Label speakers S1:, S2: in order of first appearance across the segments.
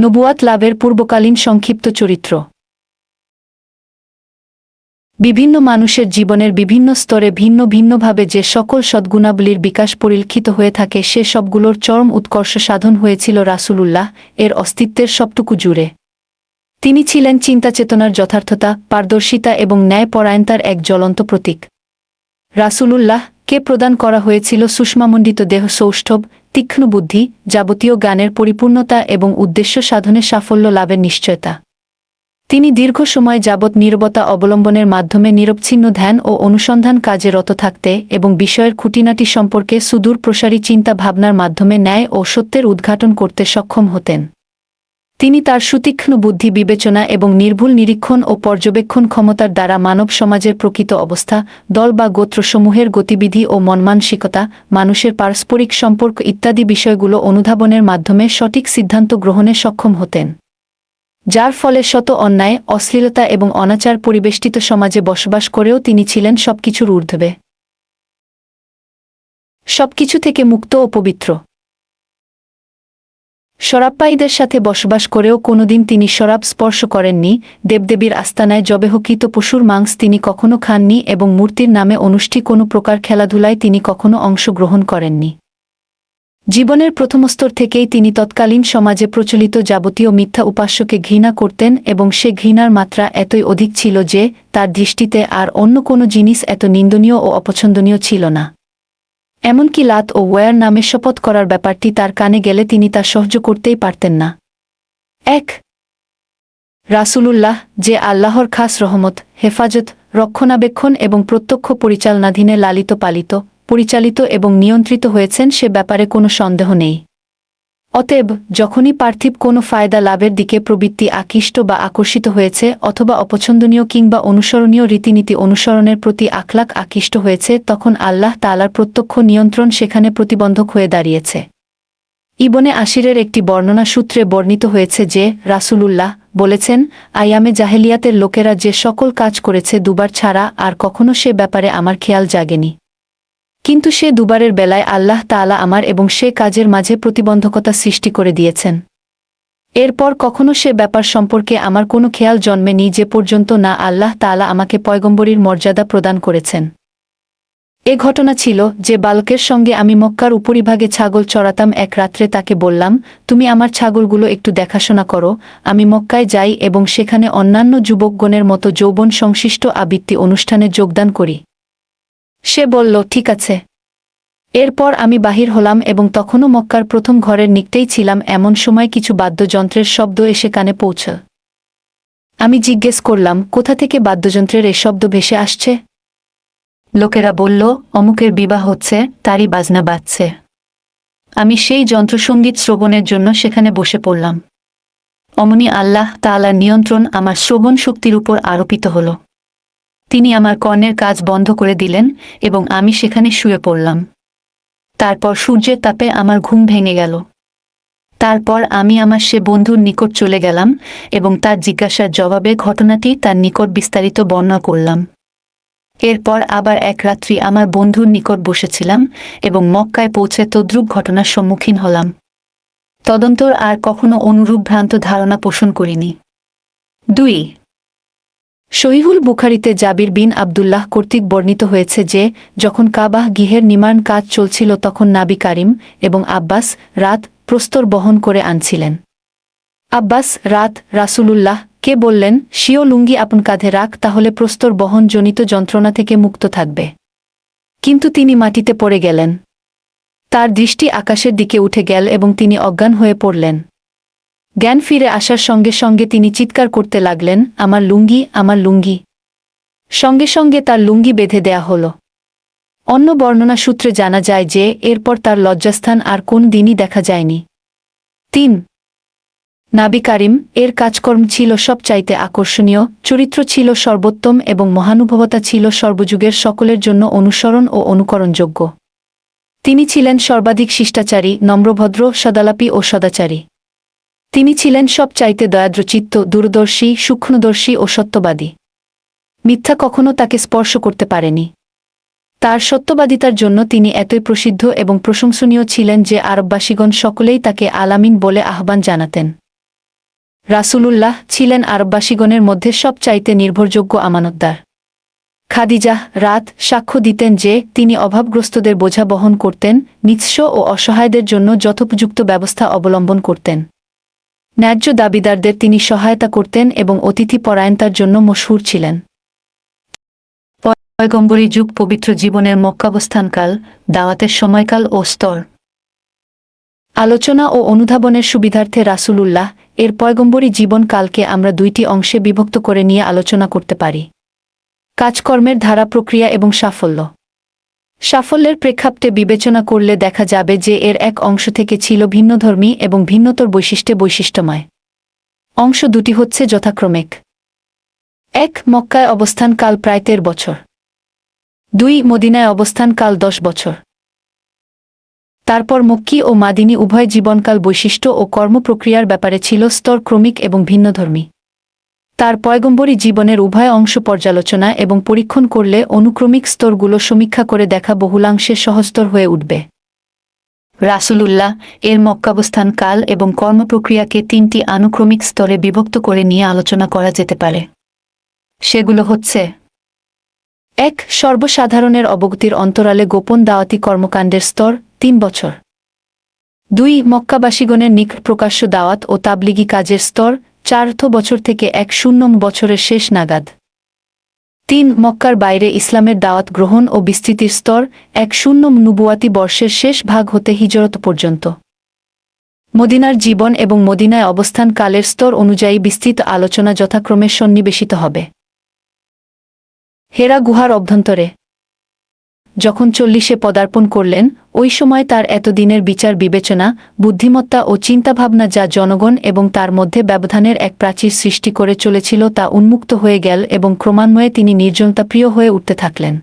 S1: নবুয়াত লাভের পূর্বকালীন সংক্ষিপ্ত চরিত্র। বিভিন্ন মানুষের জীবনের বিভিন্ন স্তরে ভিন্ন ভিন্নভাবে যে সকল সদ্গুণাবলীর বিকাশ পরিলক্ষিত হয়ে থাকে, সে সবগুলোর চরম উৎকর্ষ সাধন হয়েছিল রাসূলুল্লাহ, এর অস্তিত্বের সবটুকু জুড়ে। তিনি ছিলেন চিন্তাচেতনার যথার্থতা, পারদর্শিতা এবং ন্যায়পরায়ণতার এক জ্বলন্ত প্রতীক। রাসূলুল্লাহ কে প্রদান করা হয়েছিল সুষমামণ্ডিত দেহ সৌষ্ঠব, তীক্ষ্ণ বুদ্ধি, যাবতীয় জ্ঞানের পরিপূর্ণতা এবং উদ্দেশ্য সাধনে সাফল্য লাভের নিশ্চয়তা। তিনি দীর্ঘ সময় যাবৎ নীরবতা অবলম্বনের মাধ্যমে নিরবচ্ছিন্ন ধ্যান ও অনুসন্ধান কাজে রত থাকতে এবং বিষয়ের খুঁটিনাটি সম্পর্কে সুদূর প্রসারী চিন্তা ভাবনার মাধ্যমে ন্যায় ও সত্যের উদ্ঘাটন করতে সক্ষম হতেন। তিনি তার সুতীক্ষ্ণ বুদ্ধি বিবেচনা এবং নির্ভুল নিরীক্ষণ ও পর্যবেক্ষণ ক্ষমতার দ্বারা মানব সমাজের প্রকৃত অবস্থা, দল বা গোত্রসমূহের গতিবিধি ও মনমানসিকতা, মানুষের পারস্পরিক সম্পর্ক ইত্যাদি বিষয়গুলো অনুধাবনের মাধ্যমে সঠিক সিদ্ধান্ত গ্রহণে সক্ষম হতেন। যার ফলে শত অন্যায়, অশ্লীলতা এবং অনাচার পরিবেষ্টিত সমাজে বসবাস করেও তিনি ছিলেন সবকিছুর ঊর্ধ্বে। সবকিছু থেকে মুক্ত ও পবিত্র। শরাবপায়ীদের সাথে বসবাস করেও কোনোদিন তিনি শরাব স্পর্শ করেননি, দেবদেবীর আস্তানায় জবেহকৃত পশুর মাংস তিনি কখনো খাননি এবং মূর্তির নামে অনুষ্ঠি কোনো প্রকার খেলাধুলায় তিনি কখনো অংশগ্রহণ করেননি। জীবনের প্রথমস্তর থেকেই তিনি তৎকালীন সমাজে প্রচলিত যাবতীয় মিথ্যা উপাস্যকে ঘৃণা করতেন এবং সে ঘৃণার মাত্রা এতই অধিক ছিল যে তার দৃষ্টিতে আর অন্য কোনো জিনিস এত নিন্দনীয় ও অপছন্দনীয় ছিল না। এমনকি লাত ও ওয়ার নামে শপথ করার ব্যাপারটি তার কানে গেলে তিনি তা সহ্য করতেই পারতেন না। এক, রাসুলুল্লাহ, যে আল্লাহর খাস রহমত, হেফাজত, রক্ষণাবেক্ষণ এবং প্রত্যক্ষ পরিচালনাধীনে লালিত, পালিত, পরিচালিত এবং নিয়ন্ত্রিত হয়েছেন সে ব্যাপারে কোনো সন্দেহ নেই। অতএব যখনই পার্থিব কোনো ফায়দা লাভের দিকে প্রবৃত্তি আকৃষ্ট বা আকর্ষিত হয়েছে অথবা অপছন্দনীয় কিংবা অনুসরণীয় রীতিনীতি অনুসরণের প্রতি আখলাক আকৃষ্ট হয়েছে, তখন আল্লাহ তালার প্রত্যক্ষ নিয়ন্ত্রণ সেখানে প্রতিবন্ধক হয়ে দাঁড়িয়েছে। ইবনে আশিরের একটি বর্ণনা সূত্রে বর্ণিত হয়েছে যে, রাসূলুল্লাহ বলেছেন, আয়ামে জাহেলিয়াতের লোকেরা যে সকল কাজ করেছে দুবার ছাড়া আর কখনো সে ব্যাপারে আমার খেয়াল জাগেনি। কিন্তু সে দুবারের বেলায় আল্লাহ তাআলা আমার এবং সে কাজের মাঝে প্রতিবন্ধকতা সৃষ্টি করে দিয়েছেন। এরপর কখনো সে ব্যাপার সম্পর্কে আমার কোনো খেয়াল জন্মেনি যে পর্যন্ত না আল্লাহ তাআলা আমাকে পয়গম্বরীর মর্যাদা প্রদান করেছেন। এ ঘটনা ছিল যে বালকের সঙ্গে আমি মক্কার উপরিভাগে ছাগল চড়াতাম এক রাত্রে তাকে বললাম, তুমি আমার ছাগলগুলো একটু দেখাশোনা করো, আমি মক্কায় যাই এবং সেখানে অন্যান্য যুবকগণের মতো যৌবন সংশ্লিষ্ট আবৃত্তি অনুষ্ঠানে যোগদান করি। সে বলল, ঠিক আছে। এরপর আমি বাহির হলাম এবং তখনও মক্কার প্রথম ঘরের নিকটেই ছিলাম, এমন সময় কিছু বাদ্যযন্ত্রের শব্দ এসে কানে পৌঁছ। আমি জিজ্ঞেস করলাম, কোথা থেকে বাদ্যযন্ত্রের এ শব্দ ভেসে আসছে? লোকেরা বলল, অমুকের বিবাহ হচ্ছে, তারই বাজনা বাজছে। আমি সেই যন্ত্রসঙ্গীত শ্রবণের জন্য সেখানে বসে পড়লাম। অমনি আল্লাহ তাআলার নিয়ন্ত্রণ আমার শ্রবণ শক্তির উপর আরোপিত হল। তিনি আমার কর্ণের কাজ বন্ধ করে দিলেন এবং আমি সেখানে শুয়ে পড়লাম। তারপর সূর্যের তাপে আমার ঘুম ভেঙে গেল। তারপর আমি আমার সে বন্ধুর নিকট চলে গেলাম এবং তার জিজ্ঞাসার জবাবে ঘটনাটি তার নিকট বিস্তারিত বর্ণনা করলাম। এরপর আবার এক রাত্রি আমার বন্ধুর নিকট বসেছিলাম এবং মক্কায় পৌঁছে তদ্রূপ ঘটনার সম্মুখীন হলাম। তদন্তর আর কখনো অনুরূপ ভ্রান্ত ধারণা পোষণ করিনি। দুই শহীহুল বুখারিতে জাবির বিন আবদুল্লাহ কর্তৃক বর্ণিত হয়েছে যে, যখন কাবাহ গৃহের নির্মাণ কাজ চলছিল তখন নাবি কারিম এবং আব্বাস রাত প্রস্তর বহন করে আনছিলেন। আব্বাস রাত রাসূলুল্লাহ কে বললেন, শিও লুঙ্গি আপন কাঁধে রাখ, তাহলে প্রস্তর বহনজনিত যন্ত্রণা থেকে মুক্ত থাকবে। কিন্তু তিনি মাটিতে পড়ে গেলেন। তার দৃষ্টি আকাশের দিকে উঠে গেল এবং তিনি অজ্ঞান হয়ে পড়লেন। জ্ঞান ফিরে আসার সঙ্গে সঙ্গে তিনি চিৎকার করতে লাগলেন, আমার লুঙ্গি আমার লুঙ্গি। সঙ্গে সঙ্গে তার লুঙ্গি বেঁধে দেয়া হল। অন্য বর্ণনা সূত্রে জানা যায় যে, এরপর তার লজ্জাস্থান আর কোন দিনই দেখা যায়নি। তিন, নাবি কারিম, এর কাজকর্ম ছিল সবচাইতে আকর্ষণীয়, চরিত্র ছিল সর্বোত্তম এবং মহানুভবতা ছিল সর্বযুগের সকলের জন্য অনুসরণ ও অনুকরণযোগ্য। তিনি ছিলেন সর্বাধিক শিষ্টাচারী, নম্রভদ্র, সদালাপি ও সদাচারী। তিনি ছিলেন সব চাইতে দয়াদ্রচিত্ত দূরদর্শী, সূক্ষ্মদর্শী ও সত্যবাদী। মিথ্যা কখনো তাকে স্পর্শ করতে পারেনি। তার সত্যবাদিতার জন্য তিনি এতই প্রসিদ্ধ এবং প্রশংসনীয় ছিলেন যে আরববাসীগণ সকলেই তাকে আলামিন বলে আহ্বান জানাতেন। রাসূলুল্লাহ ছিলেন আরববাসীগণের মধ্যে সবচাইতে নির্ভরযোগ্য আমানতদার। খাদিজাহ রাত সাক্ষ্য দিতেন যে তিনি অভাবগ্রস্তদের বোঝা বহন করতেন, নিঃস্ব ও অসহায়দের জন্য যথোপযুক্ত ব্যবস্থা অবলম্বন করতেন। ন্যায্য দাবিদারদের তিনি সহায়তা করতেন এবং অতিথি পরায়ণতার জন্য মশহুর ছিলেন। পয়গম্বরী যুগ পবিত্র জীবনের মক্কাবস্থানকাল, দাওয়াতের সময়কাল ও স্তর। আলোচনা ও অনুধাবনের সুবিধার্থে রাসূলুল্লাহ এর পয়গম্বরী জীবনকালকে আমরা দুইটি অংশে বিভক্ত করে নিয়ে আলোচনা করতে পারি। কাজকর্মের ধারা প্রক্রিয়া এবং সাফল্য। সাফল্যের প্রেক্ষাপটে বিবেচনা করলে দেখা যাবে যে এর এক অংশ থেকে ছিল ভিন্নধর্মী এবং ভিন্নতর বৈশিষ্ট্যে বৈশিষ্ট্যময়। অংশ দুটি হচ্ছে যথাক্রমিক। এক, মক্কায় অবস্থানকাল প্রায় তের বছর। দুই, মদিনায় অবস্থানকাল দশ বছর। তারপর মক্কি ও মাদিনী উভয় জীবনকাল বৈশিষ্ট্য ও কর্মপ্রক্রিয়ার ব্যাপারে ছিল স্তরক্রমিক এবং ভিন্নধর্মী। তার পয়গম্বরী জীবনের উভয় অংশ পর্যালোচনা এবং পরীক্ষণ করলে অনুক্রমিক স্তরগুলো সমীক্ষা করে দেখা বহুলাংশে সহস্তর হয়ে উঠবে। রাসূলুল্লাহ এর মক্কাবস্থান কাল এবং কর্মপ্রক্রিয়াকে তিনটি আনুক্রমিক স্তরে বিভক্ত করে নিয়ে আলোচনা করা যেতে পারে। সেগুলো হচ্ছে, এক, সর্বসাধারণের অবগতির অন্তরালে গোপন দাওয়াতি কর্মকাণ্ডের স্তর, তিন বছর। দুই, মক্কাবাসীগণের নিকট প্রকাশ্য দাওয়াত ও তাবলিগি কাজের স্তর চার্থ বছর থেকে এক শূন্য বছরের শেষ নাগাদ। তিন, মক্কার বাইরে ইসলামের দাওয়াত গ্রহণ ও বিস্তৃতির স্তর, এক শূন্য নুবুয়াতি বর্ষের শেষ ভাগ হতে হিজরত পর্যন্ত। মদিনার জীবন এবং মদিনায় অবস্থান কালের স্তর অনুযায়ী বিস্তৃত আলোচনা যথাক্রমে সন্নিবেশিত হবে। হেরা গুহার অভ্যন্তরে যখন চল্লিশে পদার্পণ করলেন, ওই সময় তার এতদিনের বিচার বিবেচনা, বুদ্ধিমত্তা ও চিন্তাভাবনা যা জনগণ এবং তার মধ্যে ব্যবধানের এক প্রাচীর সৃষ্টি করে চলেছিল তা উন্মুক্ত হয়ে গেল এবং ক্রমান্বয়ে তিনি নির্জনতাপ্রিয় হয়ে উঠতে থাকলেন।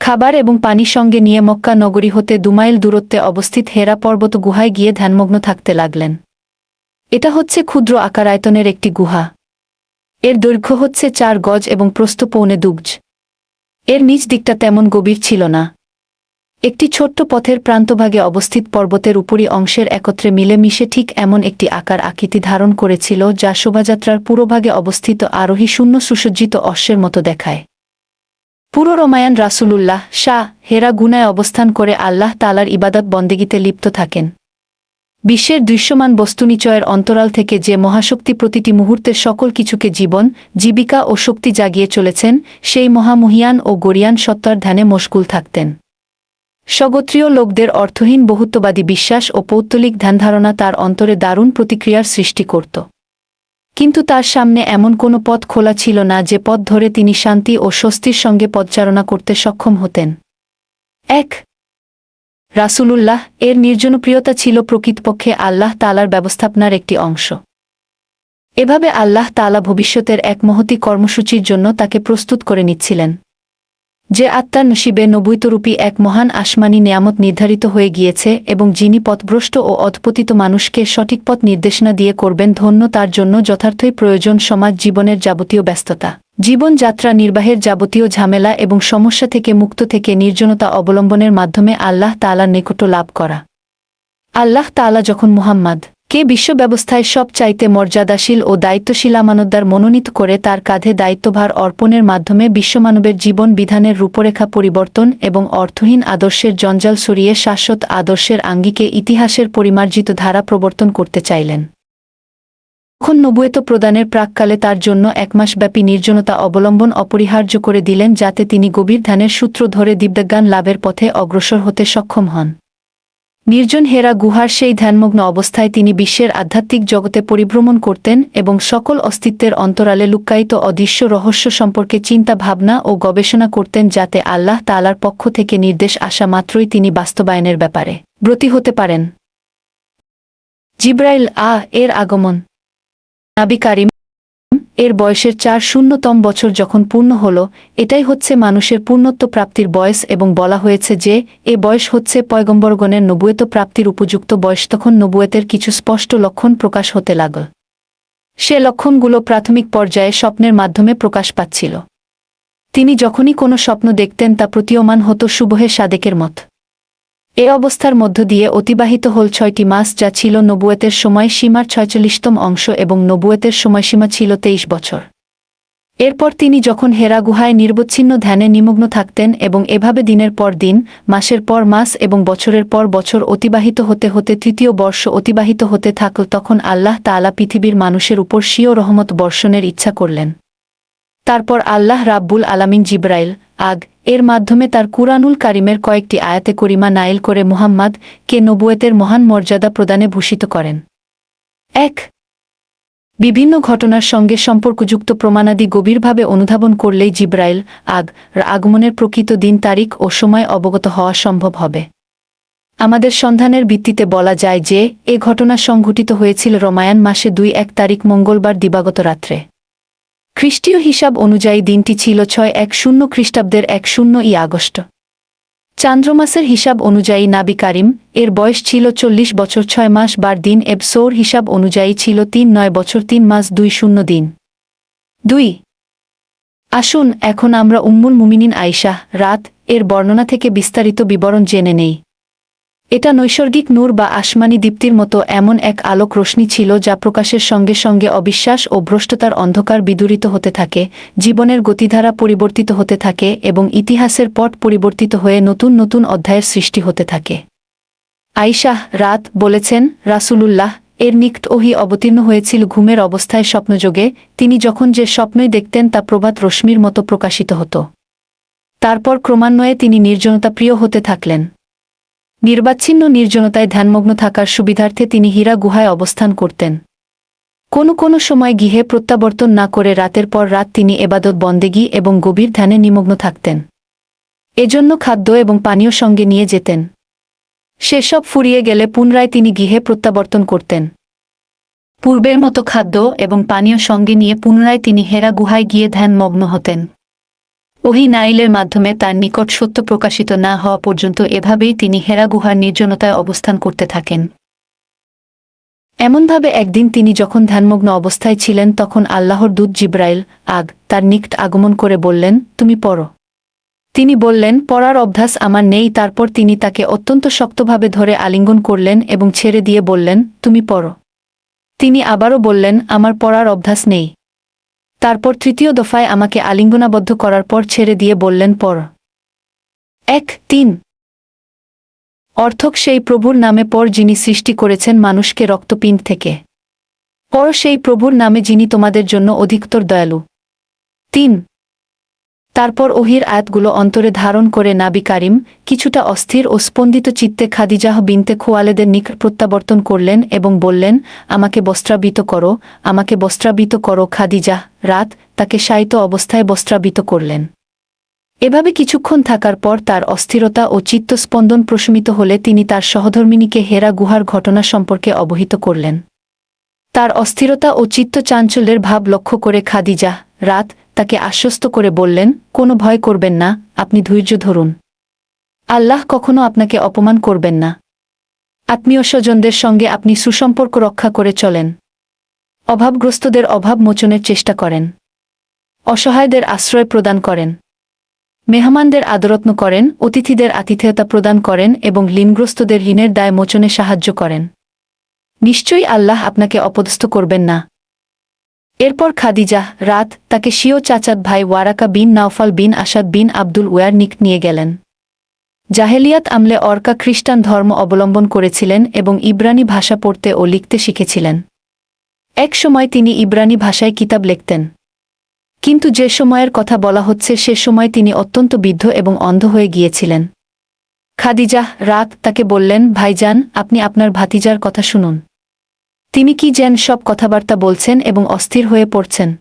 S1: খাবার এবং পানি সঙ্গে নিয়ে মক্কা নগরী হতে দুমাইল দূরত্বে অবস্থিত হেরা পর্বত গুহায় গিয়ে ধ্যানমগ্ন থাকতে লাগলেন। এটা হচ্ছে ক্ষুদ্র আকার আয়তনের একটি গুহা। এর দৈর্ঘ্য হচ্ছে চার গজ এবং প্রস্থ পৌনে দুগ্জ এর নিচ দিকটা তেমন গভীর ছিল না। একটি ছোট্ট পথের প্রান্তভাগে অবস্থিত পর্বতের উপরি অংশের একত্রে মিলেমিশে ঠিক এমন একটি আকার আকৃতি ধারণ করেছিল যা শোভাযাত্রার পুরোভাগে অবস্থিত আরোহী শূন্য সুসজ্জিত অশ্বের মতো দেখায়। পুরো রমায়ান রাসূলুল্লাহ, শাহ, হেরা গুনায় অবস্থান করে আল্লাহ তালার ইবাদত বন্দেগিতে লিপ্ত থাকেন। বিশ্বের দৃশ্যমান বস্তুনিচয়ের অন্তরাল থেকে যে মহাশক্তি প্রতিটি মুহূর্তের সকল কিছুকে জীবন, জীবিকা ও শক্তি জাগিয়ে চলেছেন, সেই মহামহিয়ান ও গরিয়ান সত্তার ধ্যানে মশগুল থাকতেন। স্বগোত্রীয় লোকদের অর্থহীন বহুত্ববাদী বিশ্বাস ও পৌত্তলিক ধ্যানধারণা তার অন্তরে দারুণ প্রতিক্রিয়ার সৃষ্টি করত। কিন্তু তার সামনে এমন কোনো পথ খোলা ছিল না যে পথ ধরে তিনি শান্তি ও স্বস্তির সঙ্গে পদচারণা করতে সক্ষম হতেন। এক রাসূলুল্লাহ, এর নির্জনপ্রিয়তা ছিল প্রকৃতপক্ষে আল্লাহ তালার ব্যবস্থাপনার একটি অংশ। এভাবে আল্লাহ তালা ভবিষ্যতের এক মহতি কর্মসূচির জন্য তাকে প্রস্তুত করে নিচ্ছিলেন। যে আত্মার নসিবে নবৈতরূপী এক মহান আসমানি নিয়ামত নির্ধারিত হয়ে গিয়েছে এবং যিনি পথভ্রষ্ট ও অধপতিত মানুষকে সঠিক পথ নির্দেশনা দিয়ে করবেন ধন্য তার জন্য যথার্থই প্রয়োজন সমাজ জীবনের যাবতীয় ব্যস্ততা। জীবনযাত্রা নির্বাহের যাবতীয় ঝামেলা এবং সমস্যা থেকে মুক্ত থেকে নির্জনতা অবলম্বনের মাধ্যমে আল্লাহ তালার নিকট লাভ করা। আল্লাহ তালা যখন মুহাম্মদ, কে বিশ্ব ব্যবস্থায় সব চাইতে মর্যাদাশীল ও দায়িত্বশীল আমানতদার মনোনীত করে তার কাঁধে দায়িত্বভার অর্পণের মাধ্যমে বিশ্বমানবের জীবন বিধানের রূপরেখা পরিবর্তন এবং অর্থহীন আদর্শের জঞ্জাল সরিয়ে শাশ্বত আদর্শের আঙ্গিকে ইতিহাসের পরিমার্জিত ধারা প্রবর্তন করতে চাইলেন। তখন নবুয়েত প্রদানের প্রাককালে তার জন্য এক মাসব্যাপী নির্জনতা অবলম্বন অপরিহার্য করে দিলেন যাতে তিনি গভীর ধ্যানের সূত্র ধরে দিব্যজ্ঞান লাভের পথে অগ্রসর হতে সক্ষম হন। নির্জন হেরা গুহার সেই ধ্যানমগ্ন অবস্থায় তিনি বিশ্বের আধ্যাত্মিক জগতে পরিভ্রমণ করতেন এবং সকল অস্তিত্বের অন্তরালে লুক্কায়িত অদৃশ্য রহস্য সম্পর্কে চিন্তা, ভাবনা ও গবেষণা করতেন যাতে আল্লাহ তালার পক্ষ থেকে নির্দেশ আসা মাত্রই তিনি বাস্তবায়নের ব্যাপারে ব্রতী হতে পারেন। জিব্রাইল আ এর আগমন নাবি কারিম, এর বয়সের চার শূন্যতম বছর যখন পূর্ণ হল, এটাই হচ্ছে মানুষের পূর্ণত্ব প্রাপ্তির বয়স এবং বলা হয়েছে যে, এ বয়স হচ্ছে পয়গম্বরগণের নবুয়েত প্রাপ্তির উপযুক্ত বয়স তখন নবুয়েতের কিছু স্পষ্ট লক্ষণ প্রকাশ হতে লাগল সে লক্ষণগুলো প্রাথমিক পর্যায়ে স্বপ্নের মাধ্যমে প্রকাশ পাচ্ছিল। তিনি যখনই কোনো স্বপ্ন দেখতেন তা প্রতীয়মান হতো সুবহে সাদেকের মত। এ অবস্থার মধ্য দিয়ে অতিবাহিত হল ছয়টি মাস যা ছিল নবুয়েতের সময় সীমার ছয়চল্লিশতম অংশ এবং নবুয়েতের সময়সীমা ছিল তেইশ বছর। এরপর তিনি যখন হেরা গুহায় নির্বচ্ছিন্ন ধ্যানে নিমগ্ন থাকতেন এবং এভাবে দিনের পর দিন, মাসের পর মাস এবং বছরের পর বছর অতিবাহিত হতে হতে তৃতীয় বর্ষ অতিবাহিত হতে থাকল, তখন আল্লাহ তাআলা পৃথিবীর মানুষের উপর স্বীয় রহমত বর্ষণের ইচ্ছা করলেন। তারপর আল্লাহ রাব্বুল আলামিন জিব্রাইল, আগ এর মাধ্যমে তার কুরআনুল কারিমের কয়েকটি আয়াতে করিমা নাইল করে মুহাম্মদ কে নবুয়েতের মহান মর্যাদা প্রদানে ভূষিত করেন। এক, বিভিন্ন ঘটনার সঙ্গে সম্পর্কযুক্ত প্রমাণাদি গভীরভাবে অনুধাবন করলেই জিব্রাইল আগ আগমনের প্রকৃত দিন তারিখ ও সময় অবগত হওয়া সম্ভব হবে। আমাদের সন্ধানের ভিত্তিতে বলা যায় যে, এ ঘটনা সংঘটিত হয়েছিল রমায়ান মাসে দুই এক তারিখ মঙ্গলবার দিবাগত রাত্রে। খ্রিস্টীয় হিসাব অনুযায়ী দিনটি ছিল ছয় এক শূন্য খ্রিস্টাব্দের এক শূন্য ই আগস্ট। চান্দ্রমাসের হিসাব অনুযায়ী নাবি কারিম, এর বয়স ছিল চল্লিশ বছর ছয় মাস, বার দিন এব সৌর হিসাব অনুযায়ী ছিল তিন নয় বছর তিন মাস দুই শূন্য দিন। দুই। আসুন, এখন আমরা উম্মুল মুমিনিন আইশা রাত, এর বর্ণনা থেকে বিস্তারিত বিবরণ জেনে নেই। এটা নৈসর্গিক নূর বা আসমানি দীপ্তির মতো এমন এক আলোক রশ্মি ছিল যা প্রকাশের সঙ্গে সঙ্গে অবিশ্বাস ও ভ্রষ্টতার অন্ধকার বিদূরিত হতে থাকে, জীবনের গতিধারা পরিবর্তিত হতে থাকে এবং ইতিহাসের পট পরিবর্তিত হয়ে নতুন নতুন অধ্যায়ের সৃষ্টি হতে থাকে। আইশাহ রাত বলেছেন, রাসূলুল্লাহ, এর নিকট ওহি অবতীর্ণ হয়েছিল ঘুমের অবস্থায় স্বপ্নযোগে, তিনি যখন যে স্বপ্নই দেখতেন তা প্রভাত রশ্মির মতো প্রকাশিত হতো। তারপর ক্রমান্বয়ে তিনি নির্জনতা প্রিয় হতে থাকলেন। নির্বাচ্ছিন্ন নির্জনতায় ধ্যানমগ্ন থাকার সুবিধার্থে তিনি হীরা গুহায় অবস্থান করতেন। কোনো কোনো সময় গৃহে প্রত্যাবর্তন না করে রাতের পর রাত তিনি এবাদত বন্দেগী এবং গভীর ধ্যানে নিমগ্ন থাকতেন। এজন্য খাদ্য এবং পানীয় সঙ্গে নিয়ে যেতেন। সেসব ফুরিয়ে গেলে পুনরায় তিনি গৃহে প্রত্যাবর্তন করতেন। পূর্বের মতো খাদ্য এবং পানীয় সঙ্গে নিয়ে পুনরায় তিনি হেরা গুহায় গিয়ে ধ্যানমগ্ন হতেন। ওহি নাইলের মাধ্যমে তার নিকট সত্য প্রকাশিত না হওয়া পর্যন্ত এভাবেই তিনি হেরা গুহার নির্জনতায় অবস্থান করতে থাকেন। এমনভাবে একদিন তিনি যখন ধ্যানমগ্ন অবস্থায় ছিলেন, তখন আল্লাহর দূত জিব্রাইল, আগ, তার নিকট আগমন করে বললেন, তুমি পড়ো। তিনি বললেন, পড়ার অভ্যাস আমার নেই। তারপর তিনি তাকে অত্যন্ত শক্তভাবে ধরে আলিঙ্গন করলেন এবং ছেড়ে দিয়ে বললেন, তুমি পড়ো। তিনি আবারও বললেন, আমার পড়ার অভ্যাস নেই। তারপর তৃতীয় দফায় আমাকে আলিঙ্গনাবদ্ধ করার পর ছেড়ে দিয়ে বললেন, পর। এক, তিন। অর্থক সেই প্রভুর নামে পর যিনি সৃষ্টি করেছেন মানুষকে রক্তপিণ্ড থেকে। পর সেই প্রভুর নামে যিনি তোমাদের জন্য অধিকতর দয়ালু। তিন। তারপর ওহির আয়াতগুলো অন্তরে ধারণ করে নাবি কারিম কিছুটা অস্থির ও স্পন্দিত চিত্তে খাদিজাহ বিনতে খোয়ালেদের নিকট প্রত্যাবর্তন করলেন এবং বললেন, আমাকে বস্ত্রাবৃত করো, আমাকে বস্ত্রাবৃত করো খাদিজাহ। রাত তাকে শায়িত অবস্থায় বস্ত্রাবৃত করলেন। এভাবে কিছুক্ষণ থাকার পর তার অস্থিরতা ও চিত্তস্পন্দন প্রশমিত হলে তিনি তার সহধর্মিনীকে হেরা গুহার ঘটনা সম্পর্কে অবহিত করলেন। তার অস্থিরতা ও চিত্ত চাঞ্চল্যের ভাব লক্ষ্য করে খাদিজা রাত তাকে আশ্বস্ত করে বললেন কোনো ভয় করবেন না, আপনি ধৈর্য ধরুন। আল্লাহ কখনো আপনাকে অপমান করবেন না। আত্মীয় স্বজনদের সঙ্গে আপনি সুসম্পর্ক রক্ষা করে চলেন। অভাবগ্রস্তদের অভাব মোচনের চেষ্টা করেন। অসহায়দের আশ্রয় প্রদান করেন। মেহমানদের আদরত্ন করেন, অতিথিদের আতিথেয়তা প্রদান করেন এবং ঋণগ্রস্তদের ঋণের দায় মোচনে সাহায্য করেন। নিশ্চয়ই আল্লাহ আপনাকে অপদস্থ করবেন না। এরপর খাদিজা রাত তাকে শিও চাচাত ভাই Waraqa bin Nawfal bin Asad bin Abdul war নিক নিয়ে গেলেন। জাহেলিয়াত আমলে অর্কা খ্রিস্টান ধর্ম অবলম্বন করেছিলেন এবং ইব্রানি ভাষা পড়তে ও লিখতে শিখেছিলেন। এক সময় তিনি ইব্রানি ভাষায় কিতাব লিখতেন। কিন্তু যে সময়ের কথা বলা হচ্ছে সে সময় তিনি অত্যন্ত বিদ্ধ এবং অন্ধ হয়ে গিয়েছিলেন। খাদিজা রাত তাকে বললেন, ভাইজান, আপনি আপনার ভাতিজার কথা শুনুন। তিনি কি যেন সব কথাবার্তা বলছেন এবং অস্থির হয়ে পড়ছেন।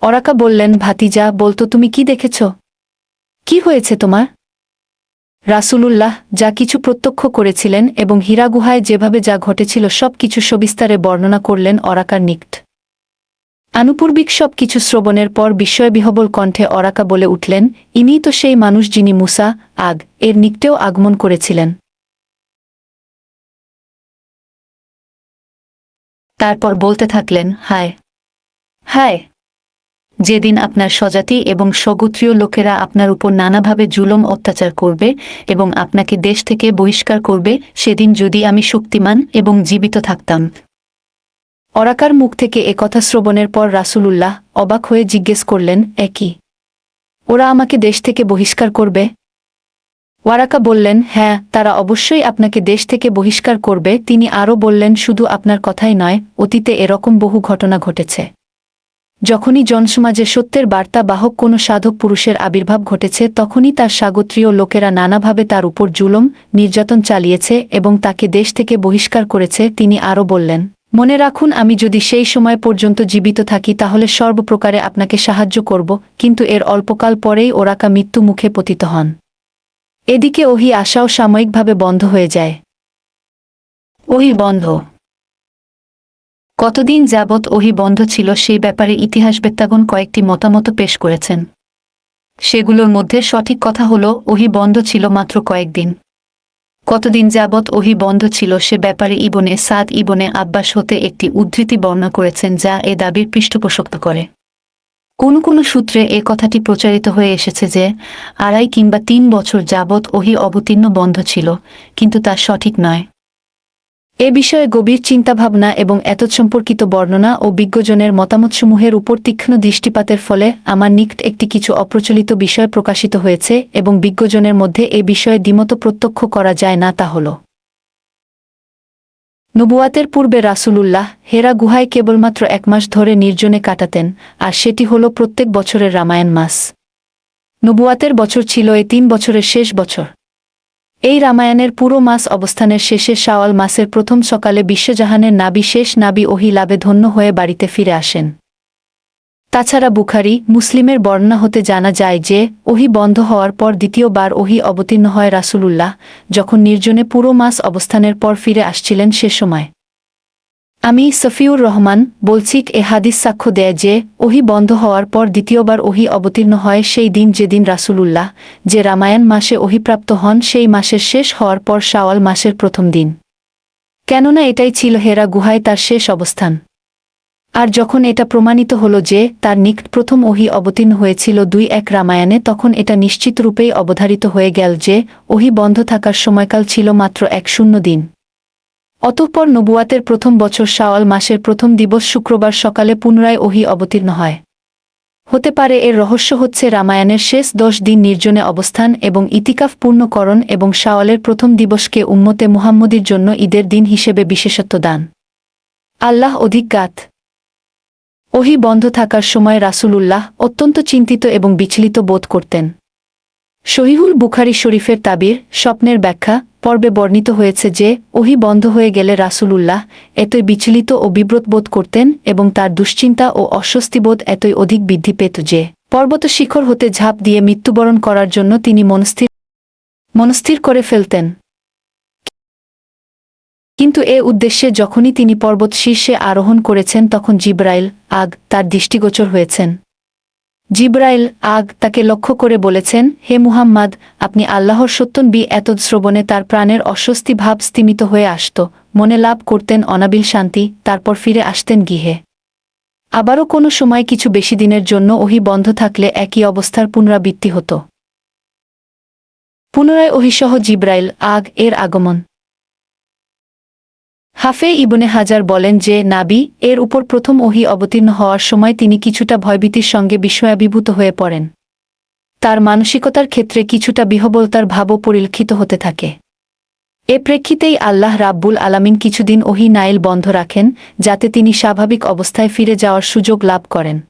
S1: অরাকা বললেন, ভাতিজা, বলতো তুমি কি দেখেছ? কি হয়েছে তোমার? রাসূলুল্লাহ যা কিছু প্রত্যক্ষ করেছিলেন এবং হীরা গুহায় যেভাবে যা ঘটেছিল সব কিছু সবিস্তারে বর্ণনা করলেন অরাকার নিকট। আনুপূর্বিক সব কিছু শ্রবণের পর বিস্ময়বিহবল কণ্ঠে অরাকা বলে উঠলেন, ইনিই তো সেই মানুষ যিনি মুসা, আগ, এর নিকটেও আগমন করেছিলেন। তারপর বলতে থাকলেন, হায় হায়, যেদিন আপনার স্বজাতি এবং স্বগোত্রীয় লোকেরা আপনার উপর নানাভাবে জুলম অত্যাচার করবে এবং আপনাকে দেশ থেকে বহিষ্কার করবে, সেদিন যদি আমি শক্তিমান এবং জীবিত থাকতাম। অরাকার মুখ থেকে একথা শ্রবণের পর রাসূলুল্লাহ অবাক হয়ে জিজ্ঞেস করলেন একই ওরা আমাকে দেশ থেকে বহিষ্কার করবে? ওয়ারাকা বললেন হ্যাঁ তারা অবশ্যই আপনাকে দেশ থেকে বহিষ্কার করবে। তিনি আরও বললেন, শুধু আপনার কথাই নয়, অতীতে এরকম বহু ঘটনা ঘটেছে। যখনই জনসমাজে সত্যের বার্তা বাহক কোনো সাধক পুরুষের আবির্ভাব ঘটেছে, তখনই তার স্বাগোত্রীয় লোকেরা নানাভাবে তার উপর জুলম, নির্যাতন চালিয়েছে এবং তাকে দেশ থেকে বহিষ্কার করেছে। তিনি আরও বললেন, মনে রাখুন, আমি যদি সেই সময় পর্যন্ত জীবিত থাকি, তাহলে সর্বপ্রকারে আপনাকে সাহায্য করব, কিন্তু এর অল্পকাল পরেই ওরাকা মৃত্যু মুখে পতিত হন। এদিকে ওহি আশাও সাময়িকভাবে বন্ধ হয়ে যায়। ওহি বন্ধ। কতদিন যাবৎ ওহি বন্ধ ছিল সেই ব্যাপারে ইতিহাসবেত্তাগণ কয়েকটি মতামত পেশ করেছেন। সেগুলোর মধ্যে সঠিক কথা হল, ওহি বন্ধ ছিল মাত্র কয়েকদিন। কতদিন যাবৎ ওহি বন্ধ ছিল সে ব্যাপারে ইবনে সাদ ইবনে আব্বাস হতে একটি উদ্ধৃতি বর্ণনা করেছেন যা এ দাবির পৃষ্ঠপোষকতা করে। কোন কোন সূত্রে এ কথাটি প্রচারিত হয়ে এসেছে যে, আড়াই কিংবা তিন বছর যাবৎ ওহি অবতীর্ণ বন্ধ ছিল, কিন্তু তা সঠিক নয়। এ বিষয়ে গভীর চিন্তাভাবনা এবং এত সম্পর্কিত বর্ণনা ও বিজ্ঞজনের মতামতসমূহের উপর তীক্ষ্ণ দৃষ্টিপাতের ফলে আমার নিকট একটি কিছু অপ্রচলিত বিষয় প্রকাশিত হয়েছে এবং বিজ্ঞজনের মধ্যে এ বিষয়ে দ্বিমত প্রত্যক্ষ করা যায় না তা হল। নবুয়াতের পূর্বে রাসুলুল্লাহ হেরা গুহায় কেবলমাত্র এক মাস ধরে নির্জনে কাটাতেন, আর সেটি হল প্রত্যেক বছরের রামায়ণ মাস। নবুয়াতের বছর ছিল এ তিন বছরের শেষ বছর। এই রামায়ণের পুরো মাস অবস্থানের শেষে শাওয়াল মাসের প্রথম সকালে বিশ্বজাহানের নাবি শেষ নাবি ওহি লাভে ধন্য হয়ে বাড়িতে ফিরে আসেন। তাছাড়া বুখারি, মুসলিমের বর্ণনা হতে জানা যায় যে, ওহি বন্ধ হওয়ার পর দ্বিতীয়বার ওহি অবতীর্ণ হয় রাসূলুল্লাহ, যখন নির্জনে পুরো মাস অবস্থানের পর ফিরে আসছিলেন সে সময়। আমি সফিউর রহমান বলছি, এ হাদিস সাক্ষ্য দেয় যে, ওহি বন্ধ হওয়ার পর দ্বিতীয়বার ওহি অবতীর্ণ হয় সেই দিন যেদিন রাসূলুল্লাহ, যে রামায়ণ মাসে ওহিপ্রাপ্ত হন সেই মাসের শেষ হওয়ার পর শাওয়াল মাসের প্রথম দিন। কেননা এটাই ছিল হেরা গুহায় তার শেষ অবস্থান। আর যখন এটা প্রমাণিত হল যে তার নিকট প্রথম ওহি অবতীর্ণ হয়েছিল দুই এক রামায়ণে, তখন এটা নিশ্চিত রূপেই অবধারিত হয়ে গেল যে ওহি বন্ধ থাকার সময়কাল ছিল মাত্র এক শূন্য দিন। অতঃপর নবুয়াতের প্রথম বছর শাওয়াল মাসের প্রথম দিবস শুক্রবার সকালে পুনরায় ওহি অবতীর্ণ হয়। হতে পারে এর রহস্য হচ্ছে রামায়ণের শেষ দশ দিন নির্জনে অবস্থান এবং ইতিকাফ পূর্ণকরণ এবং শাওয়ালের প্রথম দিবসকে উম্মতে মুহাম্মদির জন্য ঈদের দিন হিসেবে বিশেষত্ব দান। আল্লাহ অধিজ্ঞাত ওহি বন্ধ থাকার সময় রাসূলুল্লাহ অত্যন্ত চিন্তিত এবং বিচলিত বোধ করতেন। শহীহুল বুখারি শরীফের তাবির স্বপ্নের ব্যাখ্যা পর্বে বর্ণিত হয়েছে যে ওহি বন্ধ হয়ে গেলে রাসূলুল্লাহ এতই বিচলিত ও বিব্রত বোধ করতেন এবং তার দুশ্চিন্তা ও অস্বস্তিবোধ এতই অধিক বৃদ্ধি পেত যে পর্বত শিখর হতে ঝাঁপ দিয়ে মৃত্যুবরণ করার জন্য তিনি মনস্থির মনস্থির করে ফেলতেন। কিন্তু এ উদ্দেশ্যে যখনই তিনি পর্বত শীর্ষে আরোহণ করেছেন, তখন জিব্রাইল আগ তার দৃষ্টিগোচর হয়েছেন। জিব্রাইল আগ তাকে লক্ষ্য করে বলেছেন, হে মুহাম্মদ, আপনি আল্লাহর সত্যন বি এত শ্রবণে তার প্রাণের অস্বস্তি ভাব স্তিমিত হয়ে আসত। মনে লাভ করতেন অনাবিল শান্তি, তারপর ফিরে আসতেন গৃহে। আবারও কোনো সময় কিছু বেশি দিনের জন্য ওহি বন্ধ থাকলে একই অবস্থার পুনরাবৃত্তি হতো। পুনরায় ওহিসহ জিব্রাইল আগ এর আগমন। হাফে ইবনে হাজার বলেন যে, নাবি এর উপর প্রথম ওহি অবতীর্ণ হওয়ার সময় তিনি কিছুটা ভয়ভীতির সঙ্গে বিস্ময়াভিভূত হয়ে পড়েন। তার মানসিকতার ক্ষেত্রে কিছুটা বিহবলতার ভাবও পরিলক্ষিত হতে থাকে। এ প্রেক্ষিতেই আল্লাহ রাব্বুল আলামিন কিছুদিন ওহি নাইল বন্ধ রাখেন, যাতে তিনি স্বাভাবিক অবস্থায় ফিরে যাওয়ার সুযোগ লাভ করেন।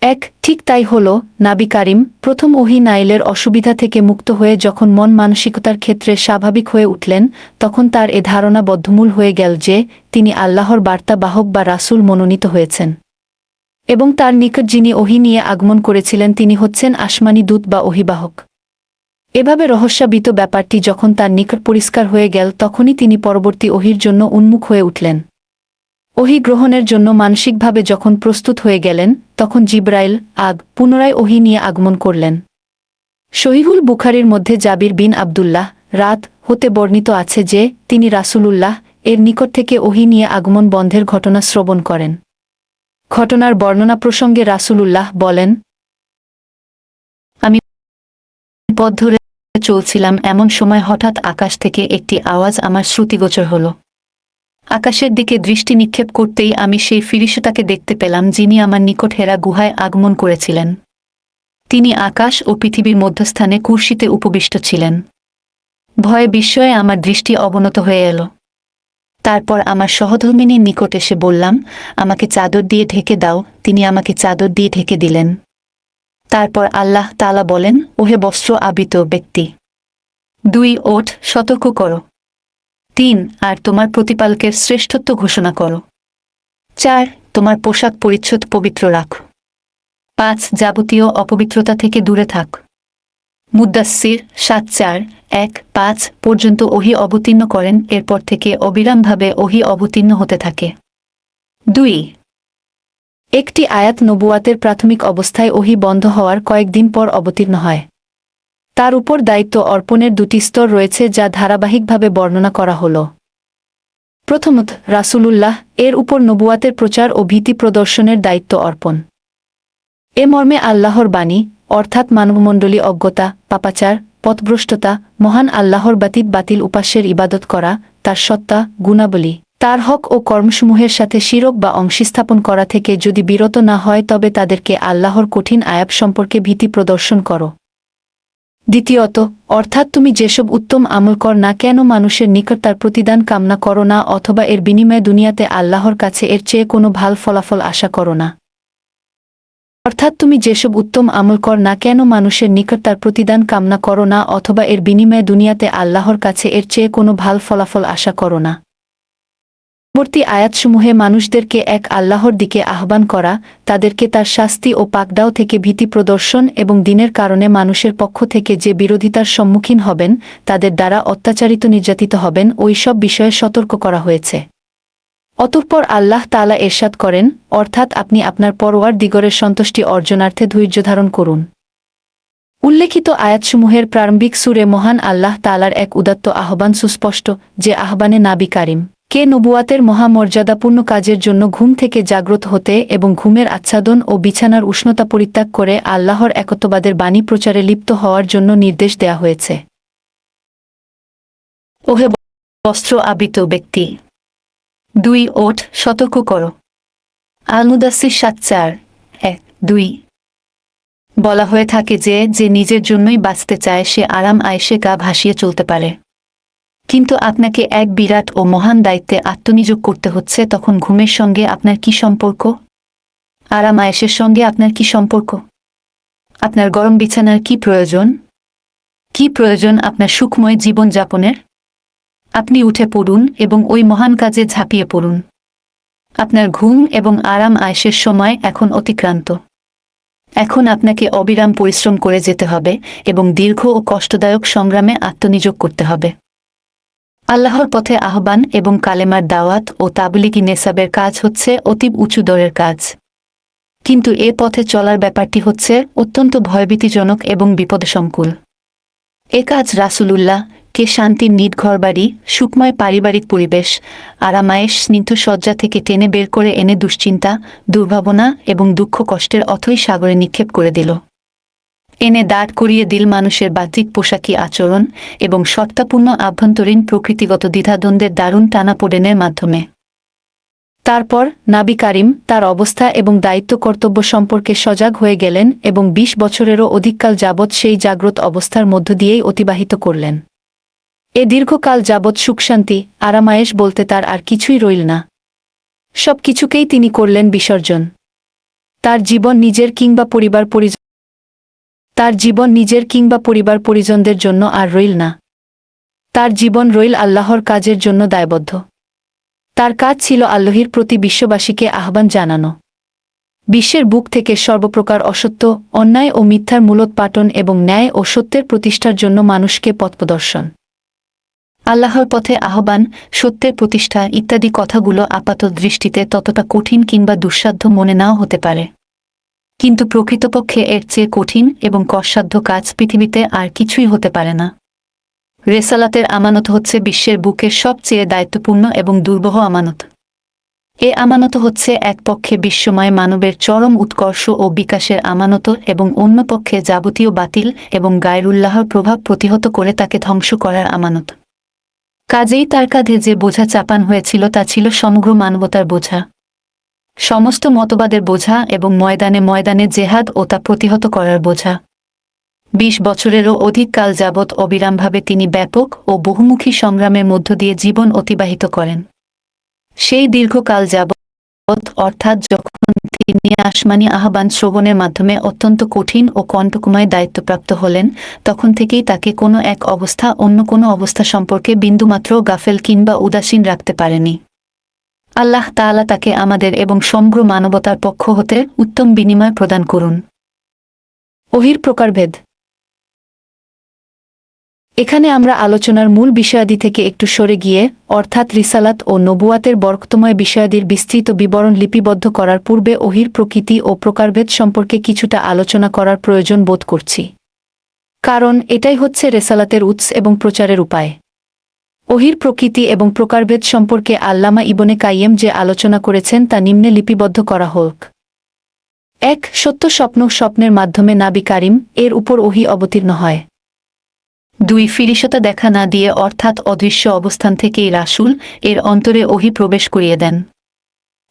S1: এক, ঠিক তাই হল, নাবি কারিম, প্রথম ওহি নাইলের অসুবিধা থেকে মুক্ত হয়ে যখন মন মানসিকতার ক্ষেত্রে স্বাভাবিক হয়ে উঠলেন, তখন তার এ ধারণা বদ্ধমূল হয়ে গেল যে, তিনি আল্লাহর বার্তা বাহক বা রাসূল মনোনীত হয়েছেন। এবং তার নিকট যিনি ওহি নিয়ে আগমন করেছিলেন, তিনি হচ্ছেন আসমানি দূত বা অহিবাহক এভাবে রহস্যাবিত ব্যাপারটি যখন তার নিকট পরিষ্কার হয়ে গেল, তখনই তিনি পরবর্তী ওহির জন্য উন্মুখ হয়ে উঠলেন। ওহি গ্রহণের জন্য মানসিকভাবে যখন প্রস্তুত হয়ে গেলেন, তখন জিব্রাইল আগ পুনরায় ওহি নিয়ে আগমন করলেন। শহীহুল বুখারির মধ্যে জাবির বিন আবদুল্লাহ রাত হতে বর্ণিত আছে যে, তিনি রাসূলুল্লাহ এর নিকট থেকে ওহি নিয়ে আগমন বন্ধের ঘটনা শ্রবণ করেন। ঘটনার বর্ণনা প্রসঙ্গে রাসূলুল্লাহ বলেন, আমি পথ ধরে চলছিলাম, এমন সময় হঠাৎ আকাশ থেকে একটি আওয়াজ আমার শ্রুতিগোচর হল। আকাশের দিকে দৃষ্টি নিক্ষেপ করতেই আমি সেই ফিরিসতাকে দেখতে পেলাম যিনি আমার নিকট হেরা গুহায় আগমন করেছিলেন। তিনি আকাশ ও পৃথিবীর মধ্যস্থানে কুর্সিতে উপবিষ্ট ছিলেন। ভয়ে বিস্ময়ে আমার দৃষ্টি অবনত হয়ে এলো। তারপর আমার সহধর্মিনীর নিকট এসে বললাম, আমাকে চাদর দিয়ে ঢেকে দাও। তিনি আমাকে চাদর দিয়ে ঢেকে দিলেন। তারপর আল্লাহ তালা বলেন, ওহে বস্ত্র আবৃত ব্যক্তি, দুই ওঠ সতর্ক করো। তিন, আর তোমার প্রতিপালকের শ্রেষ্ঠত্ব ঘোষণা করো। চার, তোমার পোশাক পরিচ্ছদ পবিত্র রাখ। পাঁচ, যাবতীয় অপবিত্রতা থেকে দূরে থাক। মুদাস্সির, সাত চার, এক, পাঁচ পর্যন্ত ওহি অবতীর্ণ করেন, এরপর থেকে অবিরামভাবে ওহি অবতীর্ণ হতে থাকে। দুই, একটি আয়াত নবুয়াতের প্রাথমিক অবস্থায় ওহি বন্ধ হওয়ার কয়েকদিন পর অবতীর্ণ হয়। তার উপর দায়িত্ব অর্পণের দুটি স্তর রয়েছে যা ধারাবাহিকভাবে বর্ণনা করা হল। প্রথমত, রাসূলুল্লাহ, এর উপর নবুয়াতের প্রচার ও ভীতি প্রদর্শনের দায়িত্ব অর্পণ। এ মর্মে আল্লাহর বাণী, অর্থাৎ মানবমণ্ডলী অজ্ঞতা, পাপাচার, পথভ্রষ্টতা, মহান আল্লাহর বাতিত বাতিল উপাস্যের ইবাদত করা, তার সত্তা, গুণাবলী, তার হক ও কর্মসমূহের সাথে শিরক বা অংশীস্থাপন করা থেকে যদি বিরত না হয় তবে তাদেরকে আল্লাহর কঠিন আয়াব সম্পর্কে ভীতি প্রদর্শন করো। দ্বিতীয়ত, অর্থাৎ তুমি যেসব উত্তম আমল কর না কেন মানুষের নিকট তার প্রতিদান কামনা করো না অথবা এর বিনিময়ে দুনিয়াতে আল্লাহর কাছে এর চেয়ে কোনো ভালো ফলাফল আশা করো না। অর্থাৎ তুমি যেসব উত্তম আমল কর না কেন মানুষের নিকট তার প্রতিদান কামনা করো না অথবা এর বিনিময়ে দুনিয়াতে আল্লাহর কাছে এর চেয়ে কোনো ভালো ফলাফল আশা করো না। পরবর্তী আয়াতসমূহে মানুষদেরকে এক আল্লাহর দিকে আহ্বান করা, তাদেরকে তার শাস্তি ও পাকদাও থেকে ভীতি প্রদর্শন এবং দিনের কারণে মানুষের পক্ষ থেকে যে বিরোধিতার সম্মুখীন হবেন, তাদের দ্বারা অত্যাচারিত নির্যাতিত হবেন, ওই সব বিষয়ে সতর্ক করা হয়েছে। অতঃপর আল্লাহ তালা এরশাদ করেন, অর্থাৎ আপনি আপনার পরোয়ার দিগরের সন্তুষ্টি অর্জনার্থে ধৈর্য ধারণ করুন। উল্লেখিত আয়াতসমূহের প্রারম্ভিক সুরে মহান আল্লাহ তালার এক উদাত্ত আহ্বান সুস্পষ্ট, যে আহ্বানে নাবি কারিম। কে নবুয়াতের মহামর্যাদাপূর্ণ কাজের জন্য ঘুম থেকে জাগ্রত হতে এবং ঘুমের আচ্ছাদন ও বিছানার উষ্ণতা পরিত্যাগ করে আল্লাহর একত্ববাদের বাণী প্রচারে লিপ্ত হওয়ার জন্য নির্দেশ দেয়া হয়েছে। ওহে বস্ত্র আবৃত ব্যক্তি, দুই ওঠ সতর্ক করো। আলমুদাসির সাত চার, এক, দুই। বলা হয়ে থাকে যে যে নিজের জন্যই বাঁচতে চায়, সে আরাম আয়েসে গা ভাসিয়ে চলতে পারে। কিন্তু আপনাকে এক বিরাট ও মহান দায়িত্বে আত্মনিযোগ করতে হচ্ছে, তখন ঘুমের সঙ্গে আপনার কি সম্পর্ক? আরাম আয়েসের সঙ্গে আপনার কি সম্পর্ক? আপনার গরম বিছানার কি প্রয়োজন? কি প্রয়োজন আপনার সুখময় জীবনযাপনের? আপনি উঠে পড়ুন এবং ওই মহান কাজে ঝাঁপিয়ে পড়ুন। আপনার ঘুম এবং আরাম আয়েসের সময় এখন অতিক্রান্ত। এখন আপনাকে অবিরাম পরিশ্রম করে যেতে হবে এবং দীর্ঘ ও কষ্টদায়ক সংগ্রামে আত্মনিযোগ করতে হবে। আল্লাহর পথে আহ্বান এবং কালেমার দাওয়াত ও তাবলিগি নেসাবের কাজ হচ্ছে অতীব উঁচু দরের কাজ। কিন্তু এ পথে চলার ব্যাপারটি হচ্ছে অত্যন্ত ভয়ভীতিজনক এবং বিপদসংকুল। এ কাজ রাসূলুল্লাহ, কে শান্তির নিট ঘরবাড়ি সুখময় পারিবারিক পরিবেশ, আরামায়েশ স্নিগ্ধ শয্যা থেকে টেনে বের করে এনে দুশ্চিন্তা, দুর্ভাবনা এবং দুঃখ কষ্টের অথই সাগরে নিক্ষেপ করে দিল। এনে দাঁড় করিয়ে দিল মানুষের বাহ্যিক পোশাকি আচরণ এবং সত্তাপূর্ণ আভ্যন্তরীণ প্রকৃতিগত দ্বিধাদ্বন্দ্বের দারুণ টানাপোড়েনের মাধ্যমে। তারপর নাবি কারিম তার অবস্থা এবং দায়িত্ব কর্তব্য সম্পর্কে সজাগ হয়ে গেলেন এবং ২০ বছরেরও অধিককাল যাবৎ সেই জাগ্রত অবস্থার মধ্য দিয়েই অতিবাহিত করলেন। এ দীর্ঘকাল যাবৎ সুখশান্তি, আরামায়েশ বলতে তার আর কিছুই রইল না। সব কিছুকেই তিনি করলেন বিসর্জন। তার জীবন নিজের কিংবা পরিবার পরিজন তার জীবন নিজের কিংবা পরিবার পরিজনদের জন্য আর রইল না। তার জীবন রইল আল্লাহর কাজের জন্য দায়বদ্ধ। তার কাজ ছিল আল্লাহির প্রতি বিশ্ববাসীকে আহ্বান জানানো। বিশ্বের বুক থেকে সর্বপ্রকার অসত্য, অন্যায় ও মিথ্যার মূলোৎপাটন এবং ন্যায় ও সত্যের প্রতিষ্ঠার জন্য মানুষকে পথপ্রদর্শন আল্লাহর পথে আহ্বান, সত্যের প্রতিষ্ঠা ইত্যাদি কথাগুলো আপাত দৃষ্টিতে ততটা কঠিন কিংবা দুঃসাধ্য মনে নাও হতে পারে। কিন্তু প্রকৃতপক্ষে এর চেয়ে কঠিন এবং কষ্টাধ্য কাজ পৃথিবীতে আর কিছুই হতে পারে না। রেসালাতের আমানত হচ্ছে বিশ্বের বুকের সবচেয়ে দায়িত্বপূর্ণ এবং দুর্বহ আমানত।
S2: এ আমানত হচ্ছে এক পক্ষে বিশ্বময় মানবের চরম উৎকর্ষ ও বিকাশের আমানত এবং অন্য পক্ষে যাবতীয় বাতিল এবং গায়রুল্লাহর প্রভাব প্রতিহত করে তাকে ধ্বংস করার আমানত। কাজেই তার কাঁধে যে বোঝা চাপান হয়েছিল তা ছিল সমগ্র মানবতার বোঝা। সমস্ত মতবাদের বোঝা এবং ময়দানে ময়দানে জেহাদ ও তা প্রতিহত করার বোঝা। বিশ বছরেরও অধিক কাল যাবৎ অবিরামভাবে তিনি ব্যাপক ও বহুমুখী সংগ্রামের মধ্য দিয়ে জীবন অতিবাহিত করেন। সেই দীর্ঘকাল যাবৎ, অর্থাৎ যখন তিনি আসমানি আহ্বান শ্রবণের মাধ্যমে অত্যন্ত কঠিন ও কণ্টকুময় দায়িত্বপ্রাপ্ত হলেন, তখন থেকেই তাকে কোনো এক অবস্থা অন্য কোনো অবস্থা সম্পর্কে বিন্দুমাত্র গাফেল কিংবা উদাসীন রাখতে পারেনি। আল্লাহ তাআলা তাকে আমাদের এবং সমগ্র মানবতার পক্ষ হতে উত্তম বিনিময় প্রদান করুন। ওহির প্রকারভেদ। এখানে আমরা আলোচনার মূল বিষয়াদি থেকে একটু সরে গিয়ে, অর্থাৎ রিসালাত ও নবুয়াতের বরকতময় বিষয়াদির বিস্তৃত বিবরণ লিপিবদ্ধ করার পূর্বে ওহির প্রকৃতি ও প্রকারভেদ সম্পর্কে কিছুটা আলোচনা করার প্রয়োজন বোধ করছি। কারণ এটাই হচ্ছে রেসালাতের উৎস এবং প্রচারের উপায়। ওহির প্রকৃতি এবং প্রকারভেদ সম্পর্কে আল্লামা ইবনে কাইয়েম যে আলোচনা করেছেন তা নিম্নে লিপিবদ্ধ করা হোক। এক, সত্য স্বপ্ন স্বপ্নের মাধ্যমে নাবি কারিম এর উপর ওহি অবতীর্ণ হয়। দুই ফিরিসতা দেখা না দিয়ে অর্থাৎ অদৃশ্য অবস্থান থেকেই রাসূল এর অন্তরে ওহি প্রবেশ করিয়ে দেন।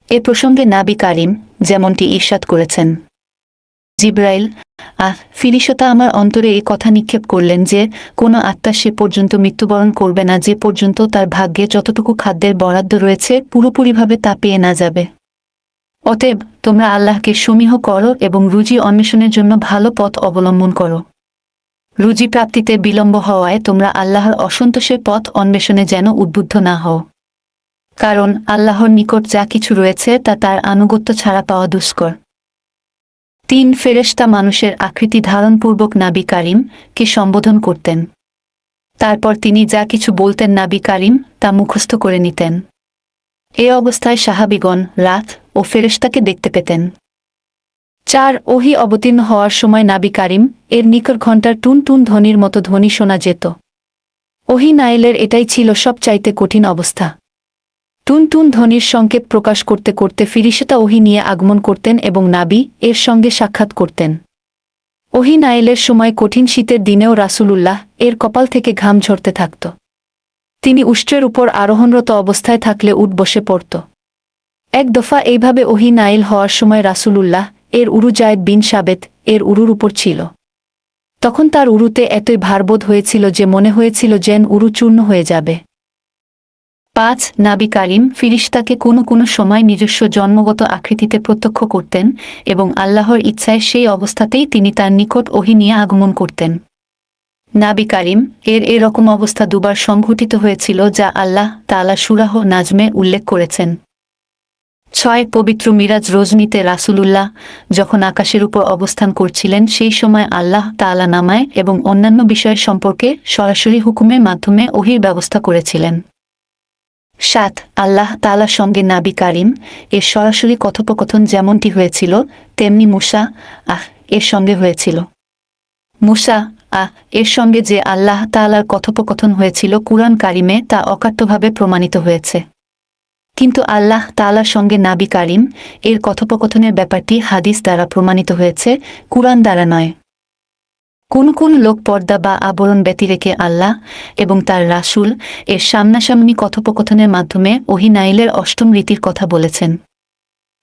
S2: এ প্রসঙ্গে নাবি কারিম যেমনটি ঈর্ষাদ করেছেন। জিব্রাইল, আহ ফিরিসতা আমার অন্তরে এই কথা নিক্ষেপ করলেন যে, কোনো আত্মা সে পর্যন্ত মৃত্যুবরণ করবে না, যে পর্যন্ত তার ভাগ্যে যতটুকু খাদ্যের বরাদ্দ রয়েছে, পুরোপুরিভাবে তা পেয়ে না যাবে। অতএব, তোমরা আল্লাহকে সমীহ করো এবং রুজি অন্বেষণের জন্য ভালো পথ অবলম্বন করো। রুজি প্রাপ্তিতে বিলম্ব হওয়ায় তোমরা আল্লাহর অসন্তোষের পথ অন্বেষণে যেন উদ্বুদ্ধ না হও। কারণ, আল্লাহর নিকট যা কিছু রয়েছে, তা তার আনুগত্য ছাড়া পাওয়া দুষ্কর। তিন ফেরেশতা মানুষের আকৃতি ধারণপূর্বক নাবি কারিমকে সম্বোধন করতেন। তারপর তিনি যা কিছু বলতেন নাবি কারিম তা মুখস্থ করে নিতেন। এ অবস্থায় সাহাবিগণ রাত ও ফেরেশতাকে দেখতে পেতেন। চার ওহি অবতীর্ণ হওয়ার সময় নাবি কারিম এর নিকট ঘণ্টার টুন টুন ধ্বনির মতো ধ্বনি শোনা যেত। ওহি নাইলের এটাই ছিল সবচাইতে কঠিন অবস্থা। টুন টুন ধ্বনির সংকেত প্রকাশ করতে করতে ফিরিসেতা ওহি নিয়ে আগমন করতেন এবং নাবি এর সঙ্গে সাক্ষাৎ করতেন। ওহি নাইলের সময় কঠিন শীতের দিনেও রাসূলুল্লাহ এর কপাল থেকে ঘাম ঝরতে থাকত। তিনি উষ্ট্রের উপর আরোহণরত অবস্থায় থাকলে উঠ বসে পড়ত। এক দফা এইভাবে ওহি নাইল হওয়ার সময় রাসূলুল্লাহ এর উরু জায়দ বিন সাবেত এর উরুর উপর ছিল। তখন তার উরুতে এতই ভারবোধ হয়েছিল যে মনে হয়েছিল যেন উরু চূর্ণ হয়ে যাবে। পাঁচ নাবি কারিম ফিরিস্তাকে কোনো কোনো সময় নিজস্ব জন্মগত আকৃতিতে প্রত্যক্ষ করতেন এবং আল্লাহর ইচ্ছায় সেই অবস্থাতেই তিনি তার নিকট ওহি নিয়ে আগমন করতেন। নাবি কারিম এর এরকম অবস্থা দুবার সংঘটিত হয়েছিল যা আল্লাহ তালা সুরাহ নাজমে উল্লেখ করেছেন। ছয় পবিত্র মিরাজ রজনীতে রাসূলুল্লাহ যখন আকাশের উপর অবস্থান করছিলেন সেই সময় আল্লাহ তাআলা নামায় এবং অন্যান্য বিষয় সম্পর্কে সরাসরি হুকুমের মাধ্যমে ওহির ব্যবস্থা করেছিলেন। সাত, আল্লাহ তাআলার সঙ্গে নাবি কারিম, এর সরাসরি কথোপকথন যেমনটি হয়েছিল, তেমনি মুসা, আহ, এর সঙ্গে হয়েছিল। মুসা, আহ, এর সঙ্গে যে আল্লাহ তাআলার কথোপকথন হয়েছিল কুরআন কারিমে তা অকাট্যভাবে প্রমাণিত হয়েছে। কিন্তু আল্লাহ তাআলার সঙ্গে নাবি কারিম, এর কথোপকথনের ব্যাপারটি হাদিস দ্বারা প্রমাণিত হয়েছে, কুরআন দ্বারা নয়। কোন কোন লোক পর্দা বা আবরণ ব্যতী রেখে আল্লাহ এবং তার রাসুল এর সামনাসামনি কথোপকথনের মাধ্যমে ওহিনাইলের অষ্টম রীতির কথা বলেছেন।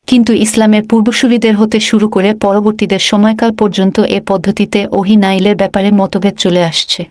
S2: কিন্তু ইসলামের পূর্বসূরীদের হতে শুরু করে পরবর্তীদের সময়কাল পর্যন্ত এ পদ্ধতিতে ওহিনাইলের ব্যাপারে মতভেদ চলে আসছে।